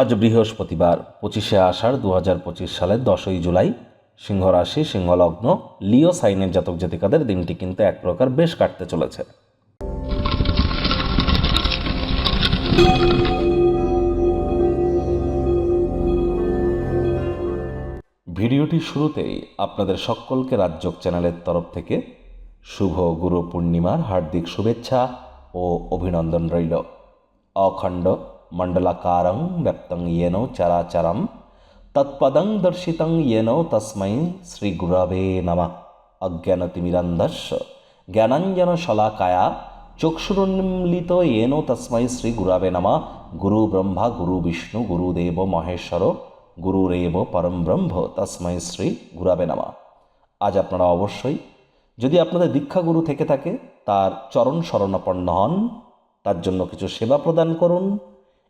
আজ বৃহস্পতিবার, পঁচিশে আষাঢ় দু হাজার পঁচিশ সালের দশই জুলাই। সিংহ রাশি সিংহলগ্ন, লিও সাইনের জাতক জাতিকাদের দিনটি কিন্তু এক প্রকার বেশ কাটতে চলেছে। ভিডিওটি শুরুতেই আপনাদের সকলকে রাজ্যক চ্যানেলের তরফ থেকে শুভ গুরু পূর্ণিমার হার্দিক শুভেচ্ছা ও অভিনন্দন রইল। অখণ্ড మండలకారం వ్యాప్తం ఏనో చరాచరం తత్పదం దర్శితం ఏనో తస్మై శ్రీ గురవే నమ అజ్ఞానతిమిరంధస్ জ্ঞানাঞ্জন শলাকায়া চক্ষুরুন্মিলিত এন তস্মৈ শ্রী গুরাবে নমা গুরু ব্রহ্মা গুরু বিষ্ণু গুরুদেব মহেশ্বর গুরুরেব পরম ব্রহ্ম তস্মৈ শ্রী গুরাবে নমা আজ আপনারা অবশ্যই যদি আপনাদের দীক্ষাগুরু থেকে থাকে, তার চরণ শরণাপন্ন হন, তার জন্য কিছু সেবা প্রদান করুন।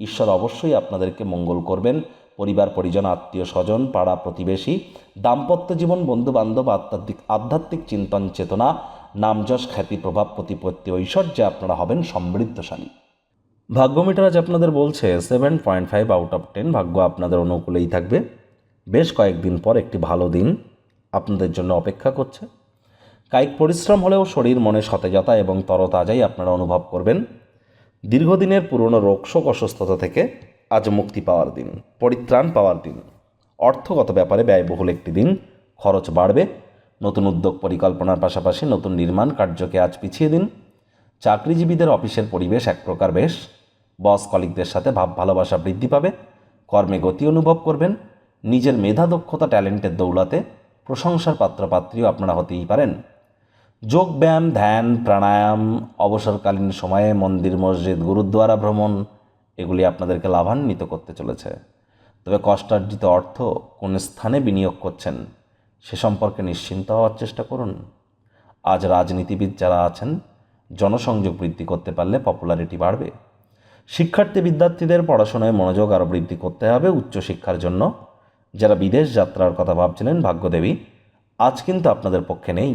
ঈশ্বর অবশ্যই আপনাদেরকে মঙ্গল করবেন। পরিবার, পরিজন, আত্মীয়, স্বজন, পাড়া, প্রতিবেশী, দাম্পত্য জীবন বন্ধু বান্ধব আধ্যাত্মিক আধ্যাত্মিক চিন্তন চেতনা নামযশ খ্যাতি, প্রভাব, প্রতিপত্তি, ঐশ্বর্যে আপনারা হবেন সমৃদ্ধশালী। ভাগ্যমিটার আজ আপনাদের বলছে seven point five out of ten ভাগ্য আপনাদের অনুকূলেই থাকবে। বেশ কয়েকদিন পর একটি ভালো দিন আপনাদের জন্য অপেক্ষা করছে। কায়িক পরিশ্রম হলেও শরীর, মনে সতেজতা এবং তরতাজাই আপনারা অনুভব করবেন। দীর্ঘদিনের পুরনো রোগশোক অসুস্থতা থেকে আজ মুক্তি পাওয়ার দিন, পরিত্রাণ পাওয়ার দিন। অর্থগত ব্যাপারে ব্যয়বহুল একটি দিন, খরচ বাড়বে, নতুন উদ্যোগ পরিকল্পনার পাশাপাশি নতুন নির্মাণ কার্যকে আজ পিছিয়ে দিন। চাকরিজীবীদের অফিসের পরিবেশ এক প্রকার বেশ, বস কলিকদের সাথে ভাব ভালোবাসা বৃদ্ধি পাবে, কর্মে গতি অনুভব করবেন, নিজের মেধা দক্ষতা ট্যালেন্টের দৌলাতে প্রশংসার পাত্রপাত্রীও আপনারা হতেই পারেন। যোগ ব্যায়াম ধ্যান, প্রাণায়াম, অবসরকালীন সময়ে মন্দির, মসজিদ, গুরুদ্বারা ভ্রমণ, এগুলি আপনাদেরকে লাভান্বিত করতে চলেছে। তবে কষ্টার্জিত অর্থ কোন স্থানে বিনিয়োগ করছেন সে সম্পর্কে নিশ্চিন্ত হওয়ার চেষ্টা করুন। আজ রাজনীতিবিদ যারা আছেন, জনসংযোগ বৃদ্ধি করতে পারলে পপুলারিটি বাড়বে। শিক্ষার্থী বিদ্যার্থীদের পড়াশোনায় মনোযোগ আরও বৃদ্ধি করতে হবে উচ্চশিক্ষার জন্য। যারা বিদেশ যাত্রার কথা ভাবছিলেন, ভাগ্যদেবী, আজ কিন্তু আপনাদের পক্ষে নেই।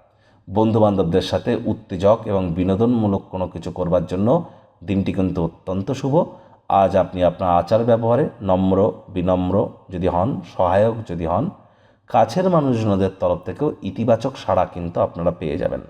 বন্ধুবান্ধবদের সাথে উত্তেজক এবং বিনোদনমূলক কোনো কিছু করবার জন্য দিনটি কিন্তু অত্যন্ত শুভ। আজ আপনি আপনার আচার ব্যবহারে নম্র, বিনম্র যদি হন, সহায়ক যদি হন, কাছের মানুষজনদের তরফ থেকেও ইতিবাচক সাড়া কিন্তু আপনারা পেয়ে যাবেন।